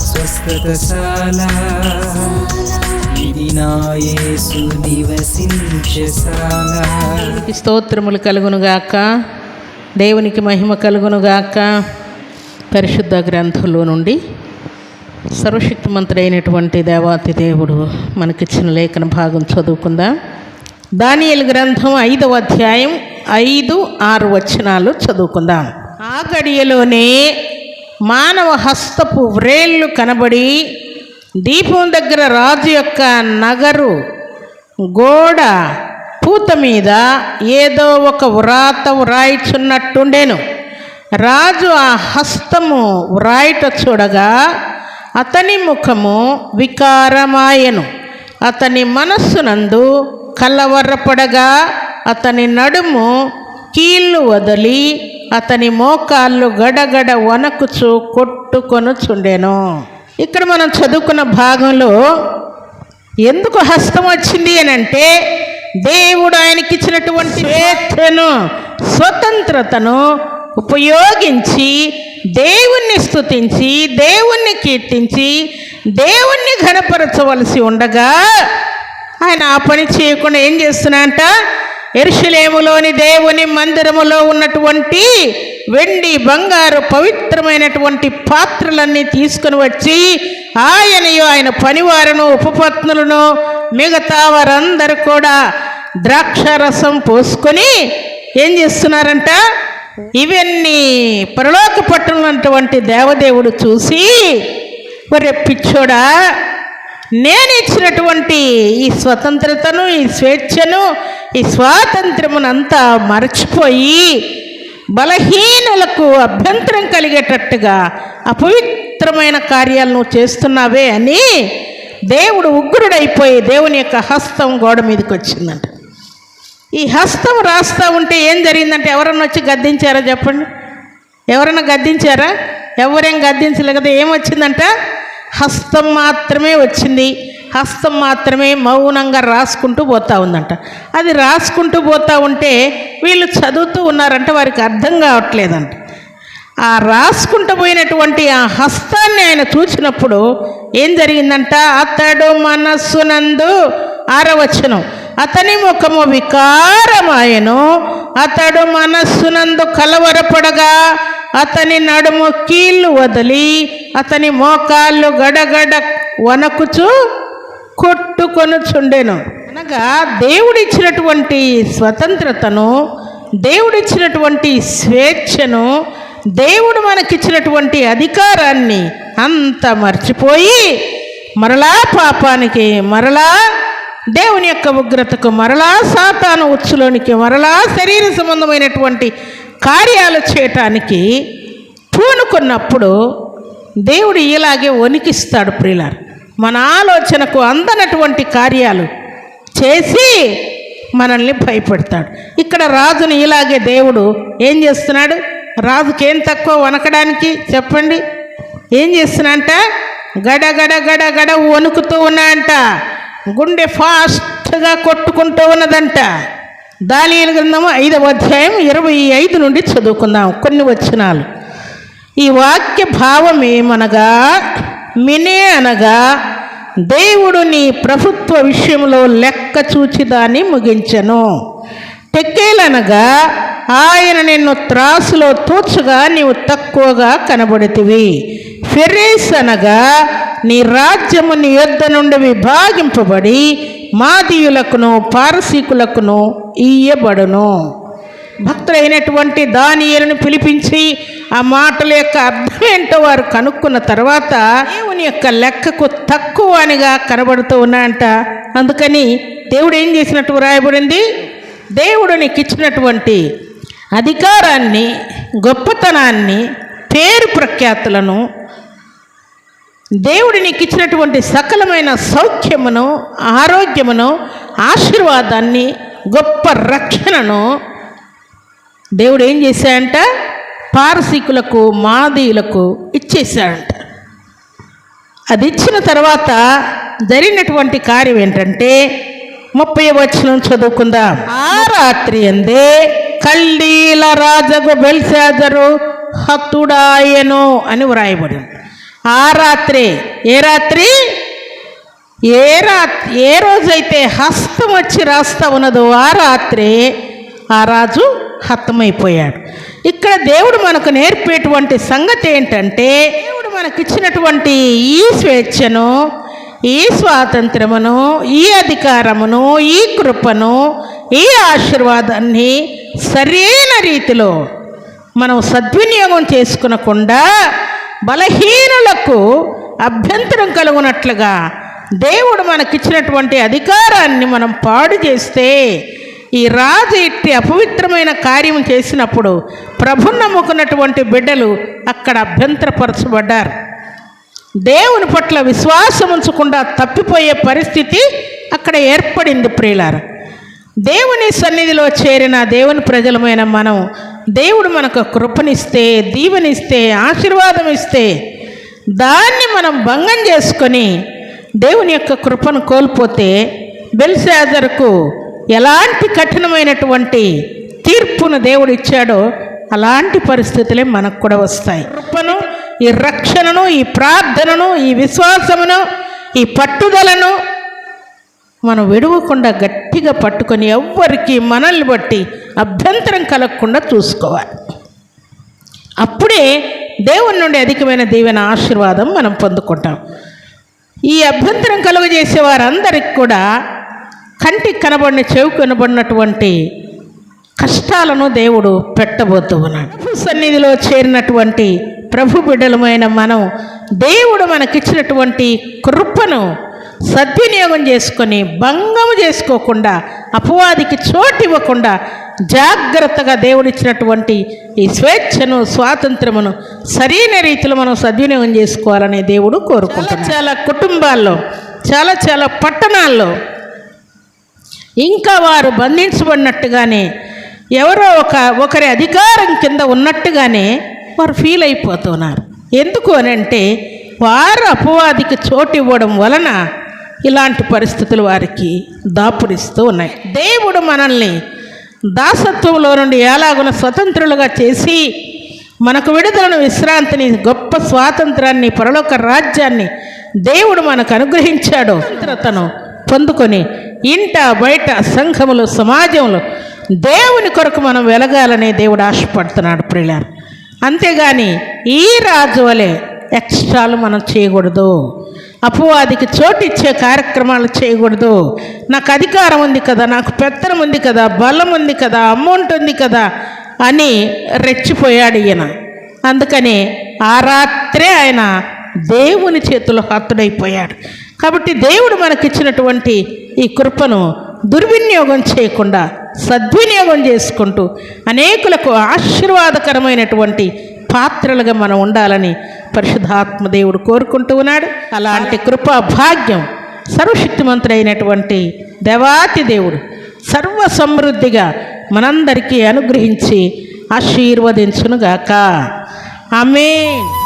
స్వస్థతశాల. ఇది నా యేసు నివసించశాల స్తోత్రములు కలుగునుగాక. దేవునికి మహిమ కలుగునుగాక. పరిశుద్ధ గ్రంథంలో నుండి సర్వశక్తిమంతుడైనటువంటి దేవాతి దేవుడు మనకిచ్చిన లేఖన భాగం చదువుకుందాం. దానియలు గ్రంథం ఐదవ అధ్యాయం ఐదు ఆరు వచనాలు చదువుకుందాం. ఆ గడియలోనే మానవ హస్తపు వ్రేళ్ళు కనబడి దీపం దగ్గర రాజు యొక్క నగరు గోడ పూత మీద ఏదో ఒక వ్రాత వ్రాయిచున్నట్టుండేను. రాజు ఆ హస్తము వ్రాయిట చూడగా అతని ముఖము వికారమాయను. అతని మనస్సునందు కలవరపడగా అతని నడుము కీళ్ళు వదిలి అతని మోకాళ్ళు గడగడ వణకుచు కొట్టుకొనుచుండెను. ఇక్కడ మనం చదువుకున్న భాగంలో ఎందుకు హస్తం వచ్చింది అని అంటే దేవుడు ఆయనకి ఇచ్చినటువంటి స్వేచ్ఛను స్వతంత్రతను ఉపయోగించి దేవుణ్ణి స్తుతించి దేవుణ్ణి కీర్తించి దేవుణ్ణి ఘనపరచవలసి ఉండగా ఆయన ఆ పని చేయకుండా ఏం చేస్తున్నాడంట? ఎరుషులేములోని దేవుని మందిరములో ఉన్నటువంటి వెండి బంగారు పవిత్రమైనటువంటి పాత్రలన్నీ తీసుకుని వచ్చి ఆయనయు ఆయన పనివారును ఉపపత్నులను మిగతా వారందరూ కూడా ద్రాక్షారసం పోసుకొని ఏం చేస్తున్నారంట? ఇవన్నీ పరలోక పట్టణటువంటి దేవదేవుడు చూసి ఒరే పిచ్చోడా నేను ఇచ్చినటువంటి ఈ స్వతంత్రతను ఈ స్వేచ్ఛను ఈ స్వాతంత్రమునంతా మరచిపోయి బలహీనులకు అభ్యంతరం కలిగేటట్టుగా అపవిత్రమైన కార్యాలు నువ్వు చేస్తున్నావే అని దేవుడు ఉగ్రుడైపోయి దేవుని యొక్క హస్తం గోడ మీదకి వచ్చిందంట. ఈ హస్తం రాస్తా ఉంటే ఏం జరిగిందంటే ఎవరన్నా వచ్చి గద్దించారా చెప్పండి? ఎవరన్నా గద్దించారా? ఎవరేం గద్దించలే కదా ఏమొచ్చిందంట హస్తం మాత్రమే వచ్చింది. హస్తం మాత్రమే మౌనంగా రాసుకుంటూ పోతూ ఉందంట. అది రాసుకుంటూ పోతూ ఉంటే వీళ్ళు చదువుతూ ఉన్నారంటే వారికి అర్థం కావట్లేదంట. ఆ రాసుకుంటూ పోయినటువంటి ఆ హస్తాన్ని ఆయన చూసినప్పుడు ఏం జరిగిందంట? అతడు మనస్సునందు ఆరవచనం అతని ముఖము వికారమాయను అతడు మనస్సునందు కలవరపడగా అతని నడుము కీళ్ళు వదిలి అతని మోకాళ్ళు గడగడ వణకుచు కొట్టుకొనుచుండెను. అనగా దేవుడిచ్చినటువంటి స్వతంత్రతను దేవుడిచ్చినటువంటి స్వేచ్ఛను దేవుడు మనకిచ్చినటువంటి అధికారాన్ని అంత మర్చిపోయి మరలా పాపానికి మరలా దేవుని యొక్క ఉగ్రతకు మరలా సాతాను ఉచ్చులోనికి మరలా శరీర సంబంధమైనటువంటి కార్యాలు చేయటానికి పూనుకున్నప్పుడు దేవుడు ఇలాగే వణికిస్తాడు ప్రియులారు. మన ఆలోచనకు అందనటువంటి కార్యాలు చేసి మనల్ని భయపెడతాడు. ఇక్కడ రాజుని ఇలాగే దేవుడు ఏం చేస్తున్నాడు? రాజుకి ఏం తక్కువ వనకడానికి చెప్పండి. ఏం చేస్తున్నాడంట? గడ గడ గడ గడ వణుకుతూ ఉన్నాడంట. గుండె ఫాస్ట్గా కొట్టుకుంటూ ఉన్నదంట. దానియలు గ్రంథము ఐదవ అధ్యాయం ఇరవై ఐదు నుండి చదువుకుందాం. కొన్ని వచనాలు. ఈ వాక్య భావం ఏమనగా మినే అనగా దేవుడు నీ ప్రభుత్వ విషయంలో లెక్క చూచి దాన్ని ముగించను. టెక్కేలనగా ఆయన నిన్ను త్రాసులో తూచగా నీవు తక్కువగా కనబడితివి. ఫెరేస్ అనగా నీ రాజ్యము నీ యొద్ద నుండి విభాగింపబడి మాదీయులకును పారసీకులకును ఇయ్యబడును. భక్తులైనటువంటి దానియలను పిలిపించి ఆ మాటల యొక్క అర్థం ఏంటో వారు కనుక్కున్న తర్వాత దేవుని యొక్క లెక్కకు తక్కువ అనిగా కనబడుతూ ఉన్నాయంట. అందుకని దేవుడు ఏం చేసినట్టు వ్రాయబడింది? దేవుడు నీకు ఇచ్చినటువంటి అధికారాన్ని గొప్పతనాన్ని పేరు ప్రఖ్యాతులను దేవుడు నీకు ఇచ్చినటువంటి సకలమైన సౌఖ్యమును ఆరోగ్యమును ఆశీర్వాదాన్ని గొప్ప రక్షణను దేవుడు ఏం చేశాడంట? పారసీకులకు మాదీయులకు ఇచ్చేసాడంట అది ఇచ్చిన తర్వాత జరిగినటువంటి కార్యం ఏంటంటే ముప్పై వచనం చదువుకుందాం. ఆ రాత్రి అందే కల్దీల రాజగు బెల్సాజరు హతుడాయను అని వ్రాయబడి ఆ రాత్రి ఏ రాత్రి? ఏ రా ఏ రోజైతే హస్తం వచ్చి రాస్తా ఉన్నదో ఆ రాత్రి ఆ రాజు హతమైపోయాడు. ఇక్కడ దేవుడు మనకు నేర్పేటువంటి సంగతి ఏంటంటే దేవుడు మనకిచ్చినటువంటి ఈ స్వేచ్ఛను ఈ స్వాతంత్రమును ఈ అధికారమును ఈ కృపను ఈ ఆశీర్వాదాన్ని సరైన రీతిలో మనం సద్వినియోగం చేసుకునకుండా బలహీనులకు అభ్యంతరం కలుగునట్లుగా దేవుడు మనకిచ్చినటువంటి అధికారాన్ని మనం పాడు చేస్తే ఈ రాజు ఇట్టి అపవిత్రమైన కార్యం చేసినప్పుడు ప్రభు నమ్ముకున్నటువంటి బిడ్డలు అక్కడ అభ్యంతరపరచబడ్డారు. దేవుని పట్ల విశ్వాసం ఉంచకుండా తప్పిపోయే పరిస్థితి అక్కడ ఏర్పడింది ప్రియులార. దేవుని సన్నిధిలో చేరిన దేవుని ప్రజలమైన మనం దేవుడు మనకు కృపనిస్తే దీవెనిస్తే ఆశీర్వాదం ఇస్తే దాన్ని మనం భంగం చేసుకొని దేవుని యొక్క కృపను కోల్పోతే బెల్సాజర్కు ఎలాంటి కఠినమైనటువంటి తీర్పును దేవుడు ఇచ్చాడో అలాంటి పరిస్థితులే మనకు కూడా వస్తాయి. కృపను ఈ రక్షణను ఈ ప్రార్థనను ఈ విశ్వాసమును ఈ పట్టుదలను మనం విడవకుండా గట్టిగా పట్టుకొని ఎవ్వరికి మనల్ని బట్టి అభ్యంతరం కలగకుండా చూసుకోవాలి. అప్పుడే దేవుని నుండి అధికమైన దీవెన ఆశీర్వాదం మనం పొందుకుంటాం. ఈ అభ్యంతరం కలుగజేసే వారందరికి కూడా కంటికి కనబడిన చెవి కనబడినటువంటి కష్టాలను దేవుడు పెట్టబోతూ ఉన్నాడు. సన్నిధిలో చేరినటువంటి ప్రభు బిడ్డలమైన మనం దేవుడు మనకిచ్చినటువంటి కృపను సద్వినియోగం చేసుకొని భంగము చేసుకోకుండా అపవాదికి చోటు ఇవ్వకుండా జాగ్రత్తగా దేవుడిచ్చినటువంటి ఈ స్వేచ్ఛను స్వాతంత్రమును సరైన రీతిలో మనం సద్వినియోగం చేసుకోవాలని దేవుడు కోరుకుంటాం చాలా కుటుంబాల్లో చాలా చాలా పట్టణాల్లో ఇంకా వారు బంధించబడినట్టుగానే ఎవరో ఒక ఒకరి అధికారం కింద ఉన్నట్టుగానే వారు ఫీల్ అయిపోతున్నారు. ఎందుకు అని అంటే వారు అపవాదికి చోటు ఇవ్వడం వలన ఇలాంటి పరిస్థితులు వారికి దాపురిస్తూ ఉన్నాయి. దేవుడు మనల్ని దాసత్వంలో నుండి ఎలాగున స్వతంత్రులుగా చేసి మనకు విడుదలను విశ్రాంతిని గొప్ప స్వాతంత్రాన్ని పరలోక రాజ్యాన్ని దేవుడు మనకు అనుగ్రహించాడు. స్వతంత్రతను పొందుకొని ఇంట బయట సంఘములు సమాజంలో దేవుని కొరకు మనం వెలగాలని దేవుడు ఆశపడుతున్నాడు ప్రియులారు. అంతేగాని ఈ రాజు వలె ఎక్స్ట్రాలు మనం చేయకూడదు. అపవాదికి చోటు ఇచ్చే కార్యక్రమాలు చేయకూడదు. నాకు అధికారం ఉంది కదా నాకు పెత్తనం ఉంది కదా బలం ఉంది కదా అమౌంట్ ఉంది కదా అని రెచ్చిపోయాడు ఈయన. అందుకని ఆ రాత్రే ఆయన దేవుని చేతిలో హత్తుడైపోయాడు కాబట్టి దేవుడు మనకిచ్చినటువంటి ఈ కృపను దుర్వినియోగం చేయకుండా సద్వినియోగం చేసుకుంటూ అనేకులకు ఆశీర్వాదకరమైనటువంటి పాత్రలుగా మనం ఉండాలని పరిశుద్ధాత్మ దేవుడు కోరుకుంటూ ఉన్నాడు. అలాంటి కృపా భాగ్యం సర్వశక్తిమంతుడైనటువంటి దేవాతి దేవుడు సర్వ సమృద్ధిగా మనందరికీ అనుగ్రహించి ఆశీర్వదించునుగాక. ఆమెన్.